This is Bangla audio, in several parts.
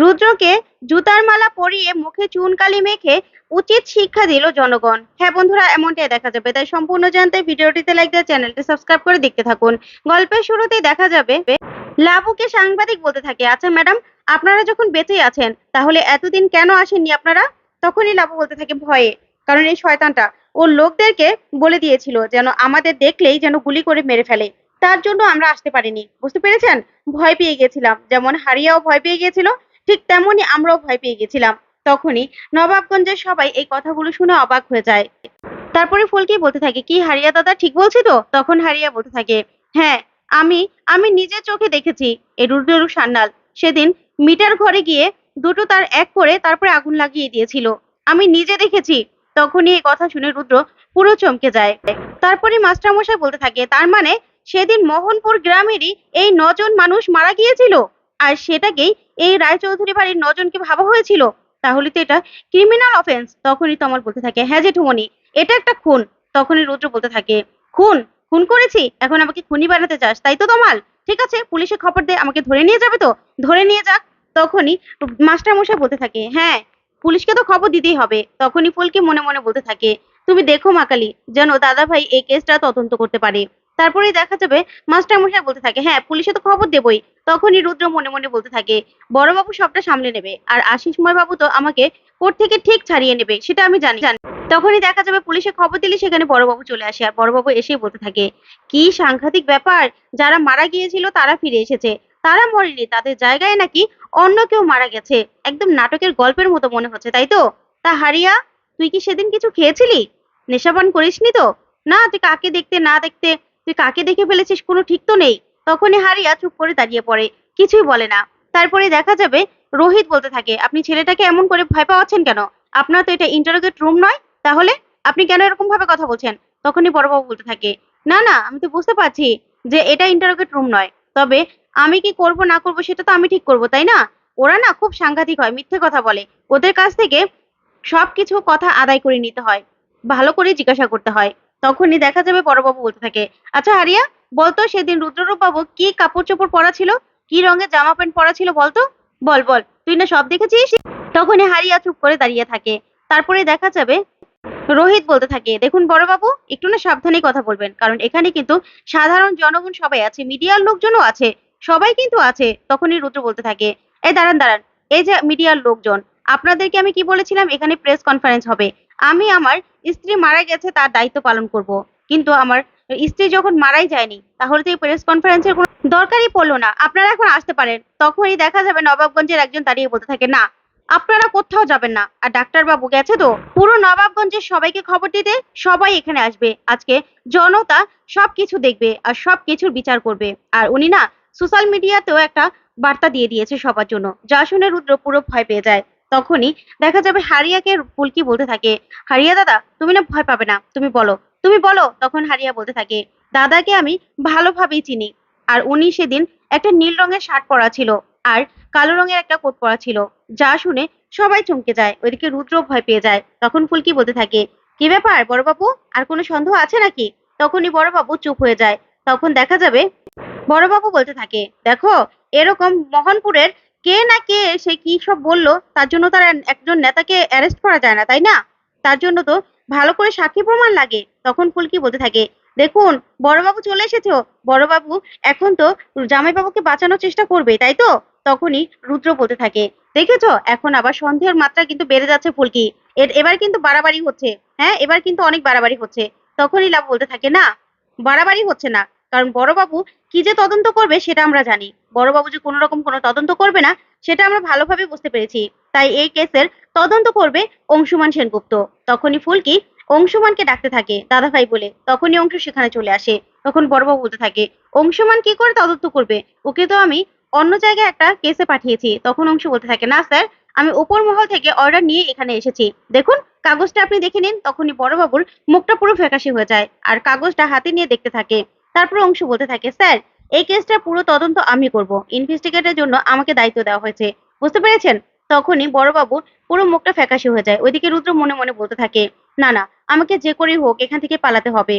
রুদ্রকে জুতার মালা পরিয়ে মুখে চুনকালি মেখে উচিত শিক্ষা দিল জনগণ। হ্যাঁ বন্ধুরা, এমনটাই দেখা যাবে। তাই সম্পূর্ণ জানতে ভিডিওটিতে লাইক দিয়ে চ্যানেলটি সাবস্ক্রাইব করে দেখতে থাকুন। গল্পের শুরুতেই দেখা যাবে, লাবুকে সাংবাদিক বলতে থাকে আচ্ছা ম্যাডাম আপনারা যখন বেঁচে আছেন, তাহলে এতদিন কেন আসেননি আপনারা? তখনই লাবু বলতে থাকে, ভয়ে। কারণ এই শয়তানটা। ওর লোকদেরকে বলে দিয়েছিল যেন আমাদের দেখলেই যেন গুলি করে মেরে ফেলে। তার জন্য আমরা আসতে পারিনি। বুঝতে পেরেছেন? ভয় পেয়ে গেছিলাম। যেমন হারিয়াও ভয় পেয়ে গেছিল ঠিক তেমনই আমরাও ভয় পেয়ে গেছিলাম। তখনই নবাবগঞ্জের সবাই এই কথাগুলো শুনে অবাক হয়ে যায়। তারপরে ফুলকি বলতে থাকে, কি হারিয়া দাদা, ঠিক বলছি তো? তখন হারিয়া বলতে থাকে হ্যাঁ আমি আমি নিজের চোখে দেখেছি এই সান্নাল সেদিন মিটার ঘরে গিয়ে দুটো তার এক করে তারপরে আগুন লাগিয়ে দিয়েছিল। আমি নিজে দেখেছি। তখনই এই কথা শুনে রুদ্র পুরো চমকে যায়। তারপরে মাস্টারমশাই বলতে থাকে, তার মানে সেদিন মোহনপুর গ্রামেরই এই নজন মানুষ মারা গিয়েছিল? আর সেটাকেই এই রায়চৌধুরী বাড়ির নজনকে ভাবা হয়েছিল? তাহলে তো এটা ক্রিমিনাল অফেন্স তখনই তমল বলতে থাকে হ্যাঁ জেঠুমনি এটা একটা খুন। তখনই রুদ্র বলতে থাকে, খুন? খুন করেছি? এখন আমাকে খুনি বানাতে চাস তাই তো তমাল ঠিক আছে, পুলিশে খবর দে, আমাকে ধরে নিয়ে যাবে তো? ধরে নিয়ে যাক। তখনই মাস্টার মশাই বলতে থাকে হ্যাঁ পুলিশকে তো খবর দিতেই হবে। তখনই ফুলকে মনে মনে বলতে থাকে, তুমি দেখো মাকালি যেন দাদা ভাই এই কেসটা তদন্ত করতে পারে। তারপরেই দেখা যাবে মাস্টার মশাই বলতে থাকে হ্যাঁ পুলিশে তো খবর দেবই। তখনই রুদ্র মনে মনে বলতে থাকে, বড়বাবু সবটা সামলে নেবে, আর আশিসময় বাবু তো আমাকে কোর্ট থেকে ঠিক ছাড়িয়ে নেবে, সেটা আমি জানি। জানি। তখনই দেখা যাবে পুলিশে খবর দিলে সেখানে বড়বাবু চলে আসে, আর বড়বাবু এসেই বলতে থাকে, কি সাংঘাতিক ব্যাপার, যারা মারা গিয়েছিল তারা ফিরে এসেছে। তারা মরেনি, তাদের জায়গায় নাকি অন্য কেউ মারা গেছে। একদম নাটকের গল্পের মতো মনে হচ্ছে, তাই তো? তা হারিয়া, তুই কি সেদিন কিছু খেয়েছিলি? নেশাপান করিসনি তো? না তুই কাকে দেখতে না দেখতে তুই কাকে দেখে ফেলেছিস কোনো ঠিক তো নেই। তখনই হারিয়া চুপ করে দাঁড়িয়ে পড়ে। কিছুই বলে না। তারপরে দেখা যাবে রোহিত বলতে থাকে, আপনি ছেলেটাকে এমন করে ভয় পাওয়াচ্ছেন কেন? আপনার তো এটা ইন্টারোগেট রুম নয়। তাহলে আপনি কেন এরকম ভাবে কথা বলছেন? তখনই বড়বাবু বলতে থাকে, না না, আমি তো বুঝতে পারছি যে এটা ইন্টারোগেট রুম নয়। তবে আমি কি করব, না করব, সেটা তো আমি ঠিক করব, তাই না? ওরা না খুব সাংঘাতিক হয়, মিথ্যে কথা বলে। ওদের কাছ থেকে সবকিছু কথা আদায় করে নিতে হয়। ভালো করে জিজ্ঞাসা করতে হয়। তখনই দেখা যাবে বড়বাবু বলতে থাকে আচ্ছা হারিয়া বলতো সেদিন রুদ্ররূপ বাবু কি কাপড় চোপড় পরা ছিল? কি রঙের জামা প্যান্ট পরা ছিল বলতো? বল বল, তুই না সব দেখেছিস? তখনই হারিয়া চুপ করে দাঁড়িয়ে থাকে। তারপরে দেখা যাবে রোহিত বলতে থাকে, দেখুন বড়বাবু, একটু না সাবধানে কথা বলবেন, কারণ এখানে কিন্তু সাধারণ জনগণ সবাই আছে, মিডিয়ার লোকজনও আছে, সবাই কিন্তু আছে। তখনই রুদ্র বলতে থাকে, এই দাঁড়ান দাঁড়ান, এই যে মিডিয়ার লোকজন আপনাদেরকে আমি কি বলেছিলাম? এখানে প্রেস কনফারেন্স হবে। আমি আমার স্ত্রী মারা গেছে, তার দায়িত্ব পালন করব। কিন্তু আমার স্ত্রী যখন মারাই যায়নি, তাহলে তো এই প্রেস কনফারেন্সের কোনো দরকারই পড়ল না। আপনারা এখন আসতে পারেন। তখনই দেখা যাবে নবাবগঞ্জের একজন দাঁড়িয়ে বলতে থাকে, না, আপনারা কোথাও যাবেন না। আর ডাক্তার বাবু গেছে তো? পুরো নবাবগঞ্জের সবাইকে খবর দিতে সবাই এখানে আসবে। আজকে জনতা সবকিছু দেখবে আর সবকিছুর বিচার করবে। আর উনি না সোশ্যাল মিডিয়াতেও একটা বার্তা দিয়ে দিয়েছে সবার জন্য। যা শুনে রুদ্র পুরো ভয় পেয়ে যায়। তখনই দেখা যাবে হারিয়াকে ফুলকি বলতে থাকে, হারিয়া দাদা, তুমি না ভয় পাবে না, তুমি বলো। তুমি বলো, তখন হারিয়া বলতে থাকে, দাদাকে আমি ভালোভাবেই চিনি। আর উনি সেদিন একটা নীল রঙের শার্ট পরা ছিল আর কালো রঙের একটা কোট পরা ছিল, যা শুনে সবাই চমকে যায় ওইদিকে রুদ্র ভয় পেয়ে যায়। তখন ফুলকি বলতে থাকে, কি ব্যাপার বড়বাবু, আর কোনো সন্দেহ আছে নাকি? তখনই বড়বাবু চুপ হয়ে যায়। তখন দেখা যাবে বড়বাবু বলতে থাকে, দেখো, এরকম মোহনপুরের কে না কে সে কি সব বলল, তার জন্য তার একজন নেতাকে অ্যারেস্ট করা যায় না, তাই না? তার জন্য তো ভালো করে সাক্ষী প্রমাণ লাগে। তখন ফুলকি বলতে থাকে? দেখুন, বড়বাবু চলে এসেছ বড়বাবু এখন তো জামাইবাবুকে বাঁচানোর চেষ্টা করবে, তাই তো? তখনই রুদ্র বলতে থাকে। দেখেছ? এখন আবার সন্দেহের মাত্রা কিন্তু বেড়ে যাচ্ছে ফুলকি। এর, এবার কিন্তু বাড়াবাড়ি হচ্ছে। হ্যাঁ এবার কিন্তু অনেক বাড়াবাড়ি হচ্ছে। তখনই লাভ বলতে থাকে, না, বাড়াবাড়ি হচ্ছে না। কারণ বড়বাবু কি যে তদন্ত করবে সেটা আমরা জানি। বড়বাবু যে কোনো রকম কোনো তদন্ত করবে না, সেটা আমরা ভালোভাবে বুঝতে পেরেছি। তাই এই কেসের তদন্ত করবে অংশুমান সেনগুপ্ত। তখনই ফুলকি অংশুমানকে ডাকতে থাকে, দাদাভাই বলে, তখনই অংশ সেখানে চলে আসে। তখন বড়বাবু বলতে থাকে, অংশুমান কি করে তদন্ত করবে? ওকে তো আমি অন্য জায়গায় একটা কেসে পাঠিয়েছি। তখন অংশ বলতে থাকে, না স্যার, আমি উপর মহল থেকে অর্ডার নিয়ে এখানে এসেছি। দেখুন, কাগজটা আপনি দেখে নিন। তখনই বড়বাবুর মুখটা পুরো ফ্যাকাশি হয়ে যায়, আর কাগজটা হাতে নিয়ে দেখতে থাকে। তারপর অংশ বলতে থাকে, স্যার, এই কেসটা পুরো তদন্ত আমি করব। ইনভেস্টিগেটের জন্য আমাকে দায়িত্ব দেওয়া হয়েছে। বুঝতে পেরেছেন? তখনই বড়বাবু পুরো মুখটা ফ্যাকাশি হয়ে যায়। ওইদিকে রুদ্র মনে মনে বলতে থাকে, না না, আমাকে যে করেই হোক, এখান থেকে পালাতে হবে।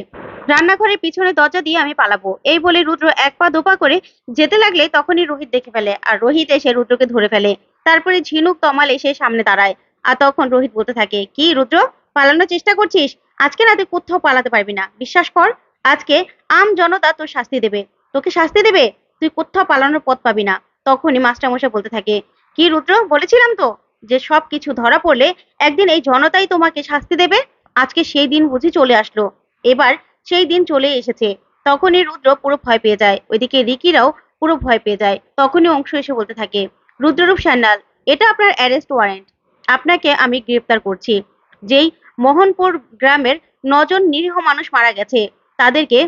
রান্নাঘরের পিছনে দরজা দিয়ে আমি পালাবো। এই বলে রুদ্র এক পা দোপা করে যেতে লাগলে তখনই রোহিত দেখে ফেলে আর রোহিত এসে রুদ্রকে ধরে ফেলে। তারপরে ঝিনুক তমাল এসে সামনে দাঁড়ায় আর তখন রোহিত বলতে থাকে, কি রুদ্র, পালানোর চেষ্টা করছিস? আজকে না তুই কোথাও পালাতে পারবি না। বিশ্বাস কর আজকে আম জনতা তোর শাস্তি দেবে। তোকে শাস্তি দেবে? তুই কোথাও পালানোর পথ পাবি না। তখনই মাস্টারমশাই বলতে থাকে, কি রুদ্র, বলেছিলাম তো যে সব কিছু ধরা পড়লে একদিন এই জনতাই তোমাকে শাস্তি দেবে? আজকে সেই দিন বুঝি চলে আসলো। এবার সেই দিন চলে এসেছে। তখনই রুদ্র পুরো ভয় পেয়ে যায়। ওইদিকে রিকিরাও পুরো ভয় পেয়ে যায়। তখনই অংশ এসে বলতে থাকে, রুদ্ররূপ সান্যাল, এটা আপনার অ্যারেস্ট ওয়ারেন্ট আপনাকে আমি গ্রেপ্তার করছি। যেই মোহনপুর গ্রামের নজন নিরীহ মানুষ মারা গেছে। তাদেরকে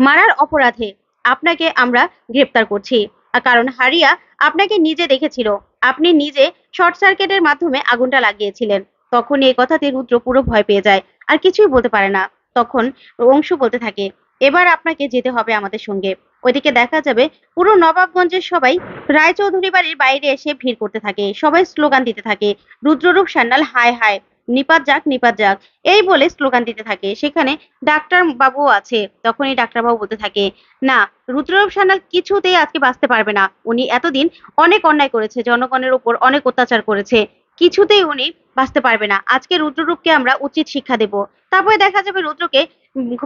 মারার অপরাধে আপনাকে আমরা গ্রেপ্তার করছি। কারণ হারিয়া আপনাকে নিজে দেখেছিল। আপনি নিজে শর্ট সার্কিটের মাধ্যমে আগুনটা লাগিয়েছিলেন। তখন এই কথাতে রুদ্র পুরো ভয় পেয়ে যায়। আর কিছুই বলতে পারে না। তখন অংশু বলতে থাকে, এবার আপনাকে যেতে হবে আমাদের সঙ্গে। ওইদিকে দেখা যাবে, পুরো নবাবগঞ্জের সবাই রায়চৌধুরী বাড়ির বাইরে এসে ভিড় করতে থাকে। সবাই স্লোগান দিতে থাকে, রুদ্ররূপ সান্যাল হায় হায়। নিপাত যাক নিপাত যাক। এই বলে স্লোগান দিতে থাকে। সেখানে ডাক্তার বাবুও আছে। তখনই ডাক্তারবাবু বলতে থাকে, না, রুদ্ররূপ সান্যাল কিছুতেই আজকে বাঁচতে পারবে না। উনি এতদিন অনেক অন্যায় করেছে, জনগণের উপর অনেক অত্যাচার করেছে। কিছুতেই উনি বাঁচতে পারবে না। আজকে রুদ্ররূপকে আমরা উচিত শিক্ষা দেব। তারপরে দেখা যাবে রুদ্রকে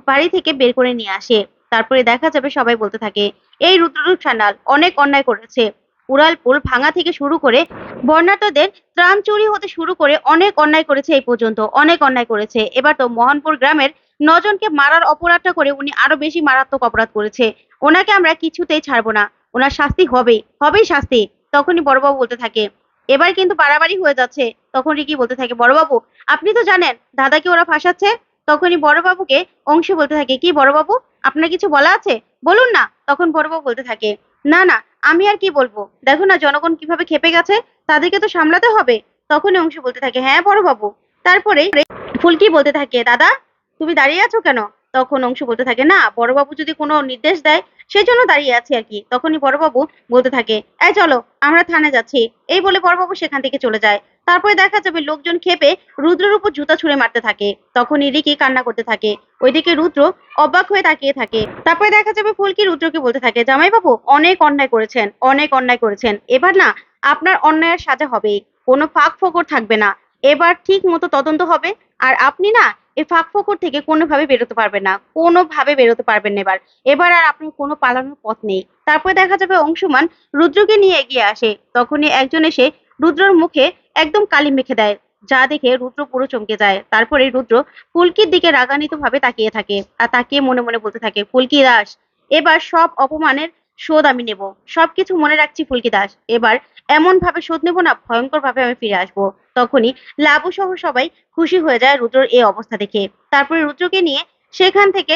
বাড়ি থেকে বের করে নিয়ে আসে। তারপরে দেখা যাবে সবাই বলতে থাকে, এই রুদ্ররূপ সান্যাল অনেক অন্যায় করেছে। উড়ালপুল ভাঙা থেকে শুরু করে বর্ণাঢ্যদের ত্রাণ চুরি হতে শুরু করে অনেক অন্যায় করেছে এই পর্যন্ত, অনেক অন্যায় করেছে। এবার তো মোহনপুর গ্রামের নজনকে মারার অপরাধটা করে উনি আরও বেশি মারাত্মক অপরাধ করেছে। ওনাকে আমরা কিছুতেই ছাড়বো না, ওনার শাস্তি হবেই হবেই শাস্তি, তখনই বড়বাবু বলতে থাকে। এবার কিন্তু বাড়াবাড়ি হয়ে যাচ্ছে, তখন রিকি বলতে থাকে, বড়বাবু, আপনি তো জানেন, দাদাকে ওরা ফাঁসাচ্ছে? তখনই বড়বাবুকে অংশ বলতে থাকে, কি বড়বাবু, আপনার কিছু বলা আছে? বলুন না, তখন বড়বাবু বলতে থাকে, না না, আমি আর কি বলব? দেখো না, জনগণ কীভাবে খেপে গেছে, তাদেরকে তো সামলাতে হবে? তখনই অংশ বলতে থাকে হ্যাঁ বড়বাবু। তারপরে ফুলকি বলতে থাকে, দাদা, তুমি দাঁড়িয়ে আছো কেন? তখন অংশ বলতে থাকে, না, বড়বাবু যদি কোনো নির্দেশ দেয় সেই জন্য দাঁড়িয়ে আছি আর কি। তখনই বড়বাবু বলতে থাকে, এই চলো, আমরা থানে যাচ্ছি। এই বলে বড়বাবু সেখান থেকে চলে যায়। তারপরে দেখা যাবে লোকজন খেপে রুদ্রের উপর জুতা ছুঁড়ে মারতে থাকে। তখনই রিকি কান্না করতে থাকে। ওইদিকে রুদ্র অবাক হয়ে তাকিয়ে থাকে। তারপরে দেখা যাবে ফুলকি রুদ্রকে বলতে থাকে, জামাইবাবু, অনেক অন্যায় করেছেন, অনেক অন্যায় করেছেন। এবার না, আপনার অন্যায়ের সাজা হবেই কোনো ফাঁক ফোকর থাকবে না। এবার ঠিক মতো তদন্ত হবে। আর আপনি না এই ফাঁক ফোকর থেকে কোনোভাবে বেরোতে পারবেন না। কোনোভাবে বেরোতে পারবেন না এবার। এবার আর আপনার কোনো পালানোর পথ নেই। তারপরে দেখা যাবে অংশুমান রুদ্রকে নিয়ে এগিয়ে আসে। তখনই একজন এসে রুদ্রর মুখে একদম কালি মেখে দেয়। যা দেখে রুদ্র পুরো চমকে যায়। তারপরে রুদ্র ফুলকির দিকে রাগান্বিত ভাবে তাকিয়ে থাকে আর তাকিয়ে মনে মনে বলতে থাকে, ফুলকি দাস, এবার সব অপমানের শোধ আমি নেব। সবকিছু মনে রাখছি ফুলকি দাস। এবার এমন ভাবে শোধ নেব না ভয়ঙ্কর ভাবে আমি ফিরে আসব। তখনই লাবু সহ সবাই খুশি হয়ে যায় রুদ্রর এই অবস্থা দেখে। তারপরে রুদ্রকে নিয়ে সেখান থেকে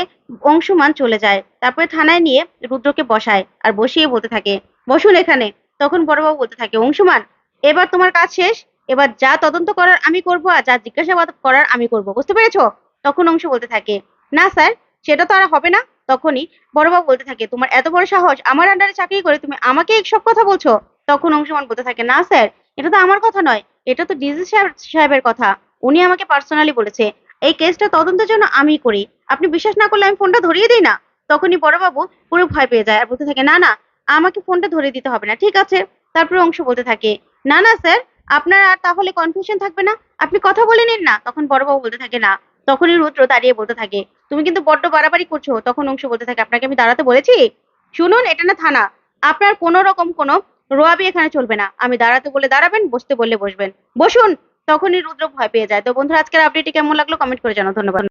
অংশুমান চলে যায়। তারপরে থানায় নিয়ে রুদ্রকে বসায় আর বসিয়ে বলতে থাকে, বসুন এখানে। তখন বড়বাবু বলতে থাকে, অংশুমান এবার তোমার কাজ শেষ, এবার যা তদন্ত করার আমি করব আর যা জিজ্ঞাসাবাদ করার আমি করব, বুঝতে পেরেছ? তখন অংশ বলতে থাকে, না স্যার, সেটা তো আর হবে না। তখনই বড়বাবু বলতে থাকে, তোমার এত বড় সাহস, আমার আন্ডারে চাকরি করে তুমি আমাকে এইসব কথা বলছো? তখন অংশমান বলতে থাকে, না স্যার, এটা তো আমার কথা নয়, এটা তো ডিজি সাহেব, সাহেবের কথা। উনি আমাকে পার্সোনালি বলেছে, এই কেসটা তদন্তের জন্য আমি করি। আপনি বিশ্বাস না করলে আমি ফোনটা ধরিয়ে দিই না? তখনই বড়বাবু পুরো ভয় পেয়ে যায় আর বলতে থাকে, না না, আমাকে ফোনটা ধরিয়ে দিতে হবে না, ঠিক আছে? তারপরে অংশ বলতে থাকে না না স্যার আপনার আর তাহলে কনফিউশন থাকবে না। আপনি কথা বলে নিন না, তখন বড়বাবু বলতে থাকে, না। তখনই রুদ্র দাঁড়িয়ে বলতে থাকে, তুমি কিন্তু বড্ড বাড়াবাড়ি করছ। তখন অংশ বলতে থাকে, আপনাকে আমি দাঁড়াতে বলেছি? শুনুন, এটা না থানা। আপনার কোনো রকম কোনো রোয়াবি এখানে চলবে না। আমি দাঁড়াতে বলে দাঁড়াবেন, বসতে বললে বসবেন। বসুন, তখনই রুদ্র ভয় পেয়ে যায়। তো বন্ধুরা, আজকের আপডেটটি কেমন লাগল কমেন্ট করে জানাও। ধন্যবাদ।